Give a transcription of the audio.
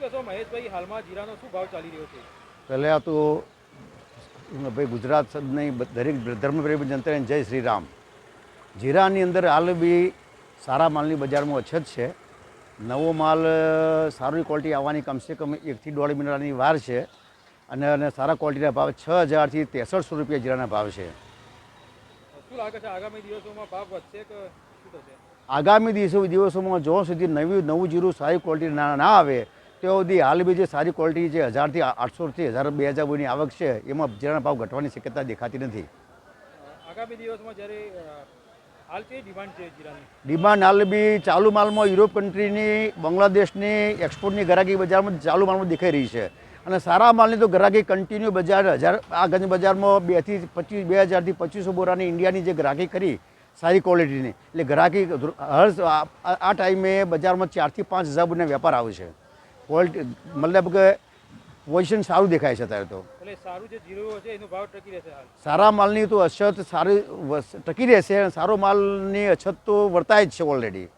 કહેશો મહેશભાઈ હાલમાં જીરાનો શું ભાવ ચાલી રહ્યો છે? પહેલાં તો ભાઈ ગુજરાત નહીં દરેક ધર્મપ્રેમી જનતાને જય શ્રી રામ. જીરાની અંદર હાલ બી સારા માલની બજારમાં અછત છે. નવો માલ સારી ક્વોલિટી આવવાની કમસે કમ એકથી દોઢ મહિનાની વાર છે. અને અને સારા ક્વોલિટીના ભાવ છ હજારથી ત્રેસઠસો રૂપિયા જીરાના ભાવ છે. આગામી દિવસો દિવસોમાં જો સુધી નવી નવું જીરું સારી ક્વોલિટી ના આવે તો સુધી હાલ બી જે સારી ક્વોલિટી જે હજારથી આઠસોથી હજાર બે હજાર બોની આવક છે એમાં જીરાના ભાવ ઘટવાની શક્યતા દેખાતી નથી. આગામી દિવસમાં જ્યારે હાલ ડિમાન્ડ છે જીરાની ડિમાન્ડ હાલ બી ચાલુ માલમાં યુરોપ કન્ટ્રીની બાંગ્લાદેશની એક્સપોર્ટની ગ્રાહકી બજારમાં ચાલુ માલમાં દેખાઈ રહી છે. અને સારા માલની તો ગ્રાહકી કન્ટિન્યુ બજાર હજાર આ ગંજ બજારમાં બેથી પચીસ બે હજારથી પચીસો બોરાની ઇન્ડિયાની જે ગ્રાહકી કરી સારી ક્વોલિટીની એટલે ગ્રાહકી હર આ આ ટાઈમે બજારમાં ચારથી પાંચ હજાર બોરીનો વેપાર આવે છે. ક્વોલિટી મતલબ કે પોઝિશન સારું દેખાય છે અત્યારે તો. એટલે સારું જે જીરું હશે એનો ભાવ ટકી રહેશે હાલ. સારા માલની તો અછત સારી ટકી રહેશે અને સારો માલની અછત તો વર્તાય જ છે ઓલરેડી